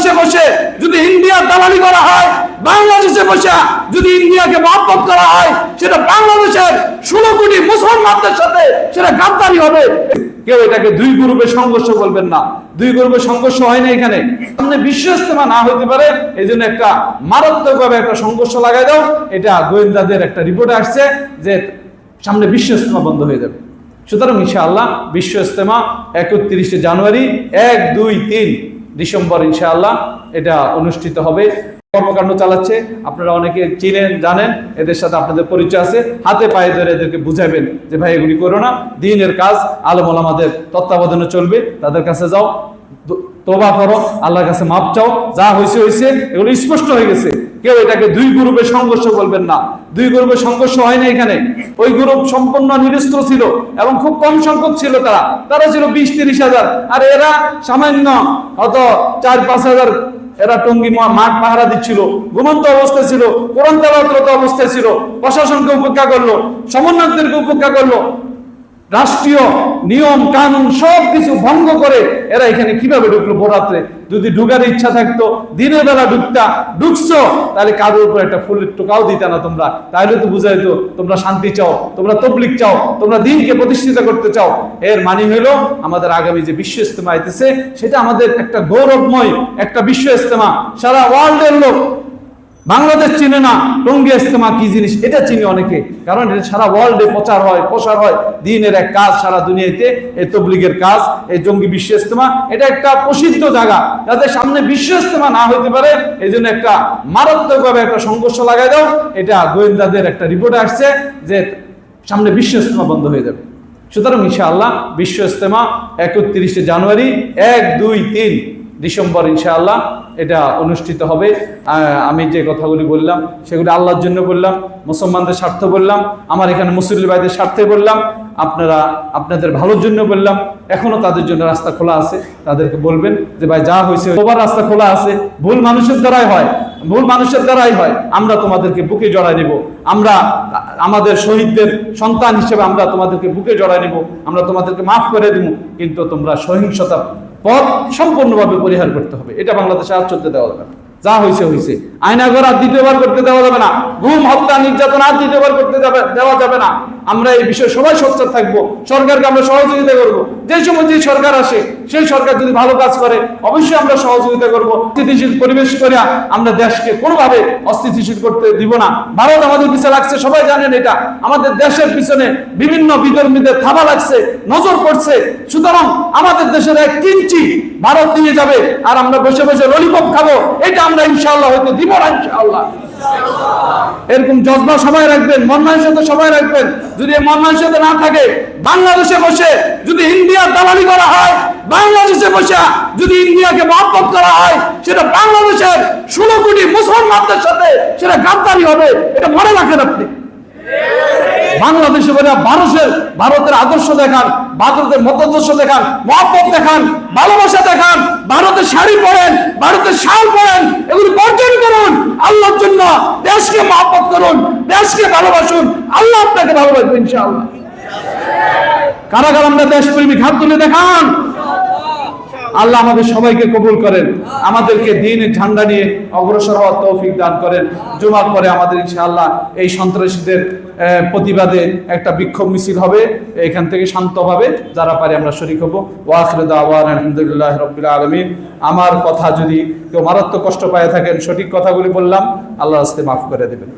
বাংলাদেশে বসে যদি ইন্ডিয়ার দালালি করা হয়, বাংলাদেশে বসে যদি ইন্ডিয়াকে মহব্বত করা হয়, সেটা বাংলাদেশের ষোলো কোটি মুসলমানদের সাথে সেটা গাদ্দারি হবে। কেউ এটাকে দুই গ্রুপে সংঘর্ষ বলবেন না। দুই গ্রুপে সংঘর্ষ হয় না এখানে। সামনে বিশ্ব ইস্তেমা না হতে পারে এই জন্য একটা মারাত্মকভাবে একটা সংঘর্ষ লাগাই দাও। এটা গোয়েন্দাদের একটা রিপোর্টে আসছে যে সামনে বিশ্ব ইস্তেমা বন্ধ হয়ে যাবে। সুতরাং ইনশাআল্লাহ বিশ্ব ইস্তেমা একত্রিশে জানুয়ারি, এক, দুই, তিন। ডিসেম্বর ইনশাআল্লাহ এটা অনুষ্ঠিত হবে। কর্মকাণ্ড চালাচ্ছে, আপনারা অনেকে চিনেন, জানেন, এদের সাথে আপনাদের পরিচয় আছে। হাতে পায়ে ধরে এদেরকে বুঝাবেন যে, ভাই, এগুলি করো না, দিনের কাজ, আলম আমাদের তত্ত্বাবধানে চলবে, তাদের কাছে যাও তোবা করো, আল্লাহর কাছে মাপ চাও, যা হয়েছে হয়েছে এগুলো স্পষ্ট হয়ে গেছে। কেউ এটাকে দুই গ্রুপে সংঘর্ষ বলবেন না। দুই গ্রুপে সংঘর্ষ হয় না এখানে। ওই গ্রুপ সম্পূর্ণ নিরস্ত্র ছিল এবং খুব কম সংখ্যক ছিল তারা। তারা ছিল বিশ তিরিশ হাজার। আর এরা সামান্য অত চার পাঁচ হাজার এরা টঙ্গি মাঠ পাহারা দিচ্ছিল। ঘুমন্ত অবস্থায় ছিল। কোরআন তেলাওয়াত অবস্থায় ছিল। প্রশাসনকে উপেক্ষা করল। সমন্বয়কদেরকে উপেক্ষা করল। রাষ্ট্রীয় নিয়ম, কানুন সব কিছু ভঙ্গ করে এরা এখানে কীভাবে ঢুকলো ভোরাত্রে? যদি ঢুকার ইচ্ছা থাকতো, দিনের বেলা ঢুকতা, ঢুকছো, তাহলে কারোর উপর একটা ফুলের টোকাও দিতে না তোমরা। তাহলে তো বুঝাইতো তোমরা শান্তি চাও, তোমরা তবলিক চাও, তোমরা দিনকে প্রতিষ্ঠিত করতে চাও। এর মানে হলো আমাদের আগামী যে বিশ্ব ইস্তেমা আইতেছে, সেটা আমাদের একটা গৌরবময় একটা বিশ্ব ইস্তেমা সারা ওয়ার্ল্ডের লোক বাংলাদেশ চিনে না, টঙ্গী ইস্তেমা কি জিনিস? এটা চিনি অনেকে। কারণ এটা সারা ওয়ার্ল্ডে প্রচার হয়, প্রসার হয়। দিনের এক কাজ সারা দুনিয়াতে, এই তবলিগের কাজ, এই জঙ্গি বিশ্ব ইস্তেমা এটা একটা প্রসিদ্ধ জায়গা। যাতে সামনে বিশ্ব ইস্তেমা না হতে পারে এই জন্য একটা মারাত্মকভাবে একটা সংঘর্ষ লাগাই দাও। এটা গোয়েন্দাদের একটা রিপোর্ট আসছে যে সামনে বিশ্ব ইস্তেমা বন্ধ হয়ে যাবে। সুতরাং ইনশাআল্লাহ বিশ্ব ইস্তেমা একত্রিশে জানুয়ারি, এক, দুই, তিন ডিসেম্বর ইনশাআল্লাহ এটা অনুষ্ঠিত হবে। আমি যে কথাগুলি বললাম, সেগুলি আল্লাহর জন্য বললাম, মুসলমানদের স্বার্থ বললাম, আমার এখানে মুসল্লি ভাইদের স্বার্থে বললাম, আপনারা আপনাদের ভালোর জন্য বললাম, এখনও তাদের জন্য রাস্তা খোলা আছে, তাদেরকে বলবেন যে, ভাই, যা হয়েছে তোমার রাস্তা খোলা আছে। ভুল মানুষের দ্বারাই হয়। ভুল মানুষের দ্বারাই হয়। আমরা তোমাদেরকে বুকে জড়াই নেব। আমরা, আমাদের শহীদদের সন্তান হিসেবে আমরা তোমাদেরকে বুকে জড়াই নেব। আমরা তোমাদেরকে মাফ করে দেব। কিন্তু তোমরা সহিংসতা পথ সম্পূর্ণভাবে পরিহার করতে হবে। এটা বাংলাদেশে আর চলতে দেওয়া না। যা হয়েছে হয়েছে আয়নাঘর আর দ্বিতীয়বার করতে দেওয়া যাবে না। ঘুম, হত্যা, নির্যাতন আর দ্বিতীয়বার করতে যাবে দেওয়া যাবে না। আমরা এই বিষয়ে সবাই সোচ্চার থাকব। সরকারকে আমরা সহযোগিতা করব। যে সময় যে সরকার আসে, সেই সরকার যদি ভালো কাজ করে, অবশ্যই আমরা সহযোগিতা করব। স্থিতিশীল পরিবেশ করে আমরা দেশকে কোনোভাবে অস্থিতিশীল করতে দিব না। ভারত আমাদের পিছনে লাগছে, সবাই জানেন এটা। আমাদের দেশের পিছনে বিভিন্ন বিধর্মীদের থাবা লাগছে, নজর পড়ছে। সুতরাং আমাদের দেশের এক কিঞ্চি ভারত নিয়ে যাবে। আর আমরা বসে বসে ললিপপ খাব। এটা আমরা ইনশাআল্লাহ হয়তো দিব না ইনশাআল্লাহ। এরকম জজবা সবাই রাখবেন মন মানসিকতা সবাই রাখবেন। যদি এই মন মানসিকতা না থাকে, বাংলাদেশে বসে যদি ইন্ডিয়ার দালালি করা হয়, বাংলাদেশে বসে যদি ইন্ডিয়াকে মহব্বত করা হয়, সেটা বাংলাদেশের ষোলো কোটি মুসলমানদের সাথে সেটা গাদ্দারি হবে, এটা মনে রাখেন আপনি। বাংলাদেশে বলে ভারতের ভারতের আদর্শ দেখান, ভারতের মতাদর্শ দেখান, মহব্বত দেখান, ভালোবাসা দেখান, ভারতের শাড়ি পরেন ভারতের শাল করেন এগুলি বর্জন করুন। আল্লাহর জন্য দেশকে মহাপত করুন, দেশকে ভালোবাসুন। আল্লাহ আপনাকে ভালোবাসবেন ইনশাআল্লাহ। কারা আমরা দেশপ্রেমিক হাত তুলে দেখান। আল্লাহ আমাদের সবাইকে কবুল করেন। আমাদেরকে দিনের ঝান্ডা নিয়ে অগ্রসর হওয়ার তৌফিক দান করেন। জুমার পরে আমাদের ইনশাআল্লাহ এই সন্ত্রাসীদের প্রতিবাদে একটা বিক্ষোভ মিছিল হবে। এখান থেকে শান্তভাবে যারা পারে আমরা শরিক হব। ওয়াখির দাওয়ান আলহামদুলিল্লাহ রবিল আলমিন। আমার কথা যদি কেউ মারাত্মক কষ্ট পায় থাকেন, সঠিক কথাগুলি বললাম আল্লাহ আস্তে মাফ করে দেবেন।